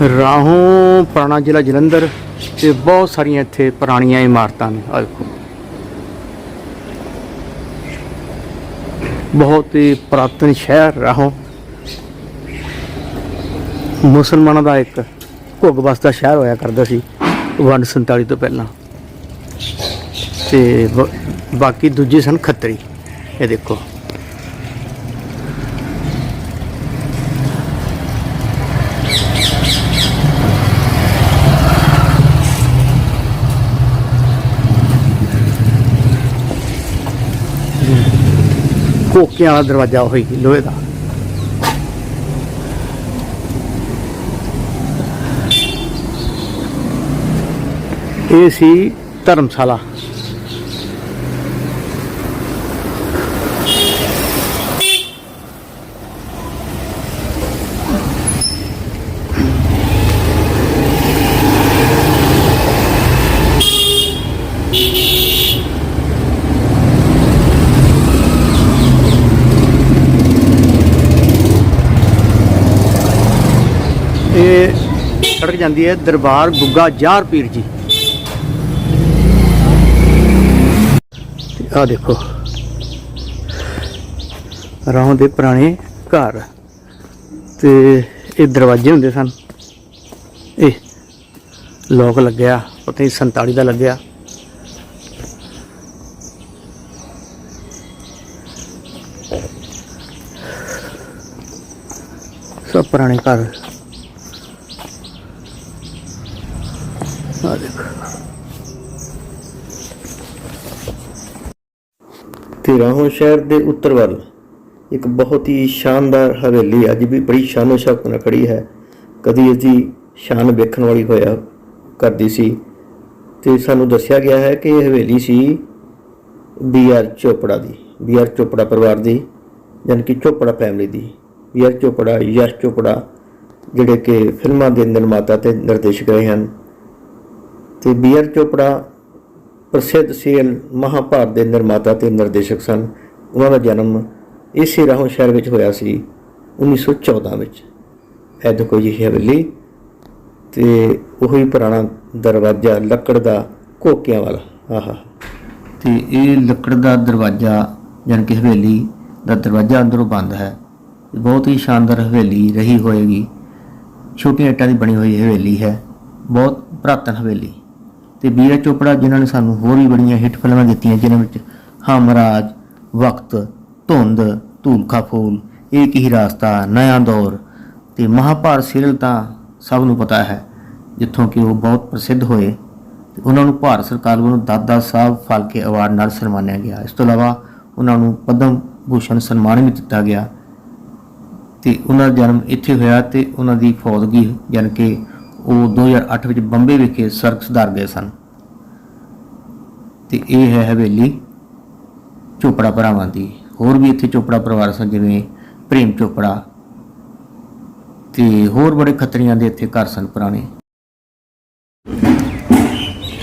ਰਾਹੋਂ ਪੁਰਾਣਾ ਜ਼ਿਲ੍ਹਾ ਜਲੰਧਰ ਤੇ ਬਹੁਤ ਸਾਰੀਆਂ ਇੱਥੇ ਪੁਰਾਣੀਆਂ ਇਮਾਰਤਾਂ ਨੇ। ਆਹ ਦੇਖੋ। ਬਹੁਤ ਹੀ ਪ੍ਰਾਤਨ ਸ਼ਹਿਰ ਰਾਹੋਂ। ਮੁਸਲਮਾਨਾਂ ਦਾ ਇੱਕ ਘੁੱਗ ਬਸਦਾ ਸ਼ਹਿਰ ਹੋਇਆ ਕਰਦਾ ਸੀ, ਵੰਡ 47 ਤੋਂ ਪਹਿਲਾਂ। ਤੇ ਬ- ਬਾਕੀ ਦੂਜੇ ਸਨ ਖੱਤਰੀ। ਇਹ ਦੇਖੋ। ਕੋਕਿਆਂ ਵਾਲਾ ਦਰਵਾਜ਼ਾ ਹੋਈ ਲੋਹੇ ਦਾ। ਇਹ ਸੀ ਧਰਮਸ਼ਾਲਾ। ਇਹ ਸੜਕ ਜਾਂਦੀ ਹੈ ਦਰਬਾਰ ਗੁੱਗਾ ਜਾਰ ਪੀਰ ਜੀ। ਆ ਦੇਖੋ। ਰਾਹੋਂ ਦੇ ਪੁਰਾਣੇ ਘਰ। ਤੇ ਇਹ ਦਰਵਾਜ਼ੇ ਹੁੰਦੇ ਸਨ। ਇਹ ਲੋਕ ਲੱਗਿਆ, ਪਤਾ ਨਹੀਂ 47 ਦਾ ਲੱਗਿਆ। ਸਭ ਪੁਰਾਣੇ ਘਰ। ਤੇ ਰਾਹੋਂ ਸ਼ਹਿਰ ਦੇ ਉੱਤਰ ਵੱਲ ਇੱਕ ਬਹੁਤ ਹੀ ਸ਼ਾਨਦਾਰ ਹਵੇਲੀ ਅੱਜ ਵੀ ਬੜੀ ਸ਼ਾਨੋ ਸ਼ੌਕਤ ਨਾਲ ਖੜੀ ਹੈ। ਕਦੀ ਇਸ ਦੀ ਸ਼ਾਨ ਵੇਖਣ ਵਾਲੀ ਹੋਇਆ ਕਰਦੀ ਸੀ। ਤੇ ਸਾਨੂੰ ਦੱਸਿਆ ਗਿਆ ਹੈ ਕਿ ਇਹ ਹਵੇਲੀ ਸੀ ਬੀ ਆਰ ਚੋਪੜਾ ਦੀ, ਬੀ ਆਰ ਚੋਪੜਾ ਪਰਿਵਾਰ ਦੀ, ਯਾਨੀ ਕਿ ਚੋਪੜਾ ਫੈਮਿਲੀ ਦੀ। ਬੀ ਆਰ ਚੋਪੜਾ, ਯਸ਼ ਚੋਪੜਾ, ਜਿਹੜੇ ਕਿ ਫਿਲਮਾਂ ਦੇ ਨਿਰਮਾਤਾ ਤੇ ਨਿਰਦੇਸ਼ਕ ਰਹੇ ਹਨ। ਤੇ ਬੀ ਆਰ ਚੋਪੜਾ ਪ੍ਰਸਿੱਧ ਸੀਰੀਅਲ ਮਹਾਭਾਰਤ ਦੇ ਨਿਰਮਾਤਾ ਤੇ ਨਿਰਦੇਸ਼ਕ ਸਨ। ਉਹਨਾਂ ਦਾ ਜਨਮ ਇਸੇ ਰਾਹੋਂ ਸ਼ਹਿਰ ਵਿੱਚ ਹੋਇਆ ਸੀ 1914 ਵਿੱਚ। ਇਹ ਦੇਖੋ ਜੀ ਇਹ ਹਵੇਲੀ ਤੇ ਉਹੀ ਪੁਰਾਣਾ ਦਰਵਾਜ਼ਾ ਲੱਕੜ ਦਾ ਕੋਕਿਆਂ ਵਾਲਾ। ਆਹਾ। ਤੇ ਇਹ ਲੱਕੜ ਦਾ ਦਰਵਾਜ਼ਾ ਜਾਣੀ ਕਿ ਹਵੇਲੀ ਦਾ ਦਰਵਾਜ਼ਾ ਅੰਦਰੋਂ ਬੰਦ ਹੈ। ਬਹੁਤ ਹੀ ਸ਼ਾਨਦਾਰ ਹਵੇਲੀ ਰਹੀ ਹੋਏਗੀ। ਛੋਟੀਆਂ ਇੱਟਾਂ ਦੀ ਬਣੀ ਹੋਈ ਹਵੇਲੀ ਹੈ। ਬਹੁਤ ਪ੍ਰਾਤਨ ਹਵੇਲੀ। ਤੇ ਬੀਰਾ ਚੋਪੜਾ ਜਿਨ੍ਹਾਂ ਨੇ ਸਾਨੂੰ ਹੋਰ ਵੀ ਬੜੀਆਂ ਹਿੱਟ ਫਿਲਮਾਂ ਦਿੱਤੀਆਂ, ਜਿਨ੍ਹਾਂ ਵਿੱਚ ਹਮਰਾਜ, ਵਕਤ, ਧੁੰਦ ਧੂਲਖਾ ਫੂਲ ਇੱਕ ਹੀ ਰਾਸਤਾ ਨਇਆ ਦੌਰ ਤੇ ਮਹਾਭਾਰਤ ਸੀਰੀਅਲ ਤਾਂ ਸਭ ਨੂੰ ਪਤਾ ਹੈ, ਜਿੱਥੋਂ ਕਿ ਉਹ ਬਹੁਤ ਪ੍ਰਸਿੱਧ ਹੋਏ ਤੇ ਉਹਨਾਂ ਨੂੰ ਭਾਰਤ ਸਰਕਾਰ ਵੱਲੋਂ ਦਾਦਾ ਸਾਹਿਬ ਫਾਲਕੇ ਅਵਾਰਡ ਨਾਲ ਸਨਮਾਨਿਆ ਗਿਆ। ਇਸ ਤੋਂ ਇਲਾਵਾ ਉਹਨਾਂ ਨੂੰ ਪਦਮ ਭੂਸ਼ਣ ਸਨਮਾਨ ਵੀ ਦਿੱਤਾ ਗਿਆ ਤੇ ਉਹਨਾਂ ਦਾ ਜਨਮ ਇੱਥੇ ਹੋਇਆ ਤੇ ਉਹਨਾਂ ਦੀ ਫੌਜਗੀ ਯਾਨੀ ਕਿ ਉਹ 2008 ਵਿੱਚ ਬੰਬੇ ਵਿਖੇ ਸਰਕ ਸੁਧਾਰ ਗਏ ਸਨ। ਤੇ ਇਹ ਹੈ ਹਵੇਲੀ ਚੋਪੜਾ ਭਰਾਵਾਂ ਦੀ। ਹੋਰ ਵੀ ਇੱਥੇ ਚੋਪੜਾ ਪਰਿਵਾਰ ਸਨ, ਜਿਵੇਂ ਪ੍ਰੇਮ ਚੋਪੜਾ ਤੇ ਹੋਰ ਬੜੇ ਖੱਤਰੀਆਂ ਦੇ ਇੱਥੇ ਘਰ ਸਨ ਪੁਰਾਣੇ।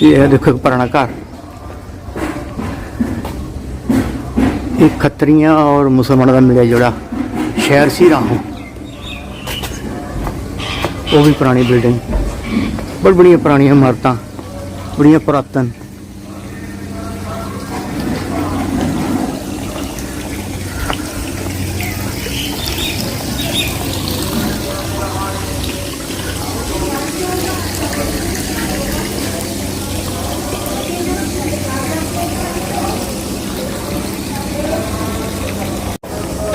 ਇਹ ਹੈ ਦੇਖੋ ਇੱਕ ਪੁਰਾਣਾ ਘਰ। ਇਹ ਖੱਤਰੀਆਂ ਔਰ ਮੁਸਲਮਾਨਾਂ ਦਾ ਮਿਲਿਆ ਜੁੜਾ ਸ਼ਹਿਰ ਸੀ ਰਾਹੋਂ। ਉਹ ਵੀ ਪੁਰਾਣੀ ਬਿਲਡਿੰਗ ਬੜ ਬੜੀਆਂ ਪੁਰਾਣੀਆਂ ਇਮਾਰਤਾਂ, ਬੜੀਆਂ ਪੁਰਾਤਨ।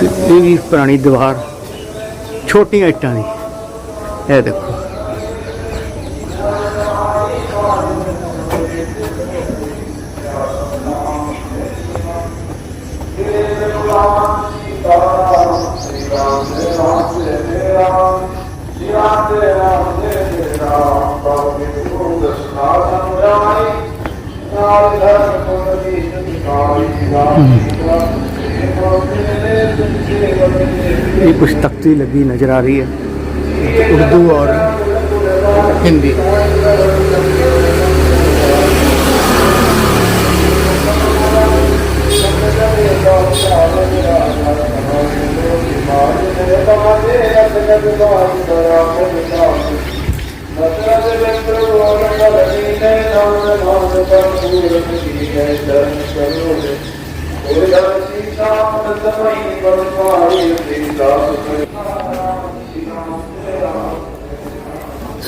ਇਹ ਵੀ ਪੁਰਾਣੀ ਦੀਵਾਰ, ਛੋਟੀਆਂ ਇੱਟਾਂ ਦੀ। ਇਹ ਦੇਖੋ ये कुछ तख्ती लगी नजर आ रही है उर्दू और हिंदी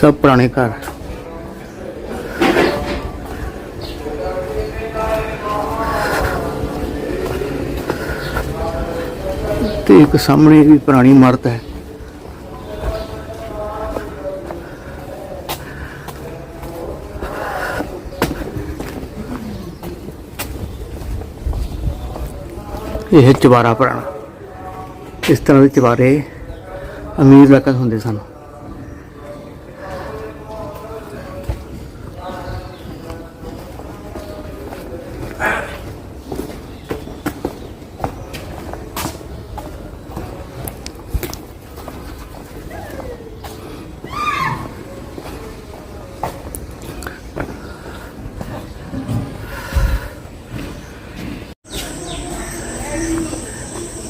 ਸਭ ਪੁਰਾਣੇ ਘਰ। ਤੇ ਇੱਕ ਸਾਹਮਣੇ ਵੀ ਪੁਰਾਣੀ ਇਮਾਰਤ ਹੈ। ਇਹ ਚਵਾਰਾ ਪੁਰਾਣਾ। ਇਸ ਤਰ੍ਹਾਂ ਦੇ ਚਵਾਰੇ ਅਮੀਰ ਲੋਕਾਂ ਹੁੰਦੇ ਸਨ।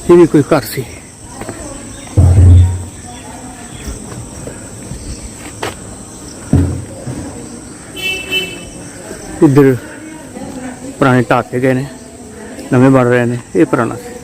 ਇਹ ਵੀ ਕੋਈ ਘਰ ਸੀ। ਇੱਧਰ ਪੁਰਾਣੇ ਢਾਕੇ ਗਏ ਨੇ, ਨਵੇਂ ਬਣ ਰਹੇ ਨੇ, ਇਹ ਪੁਰਾਣਾ ਸੀ।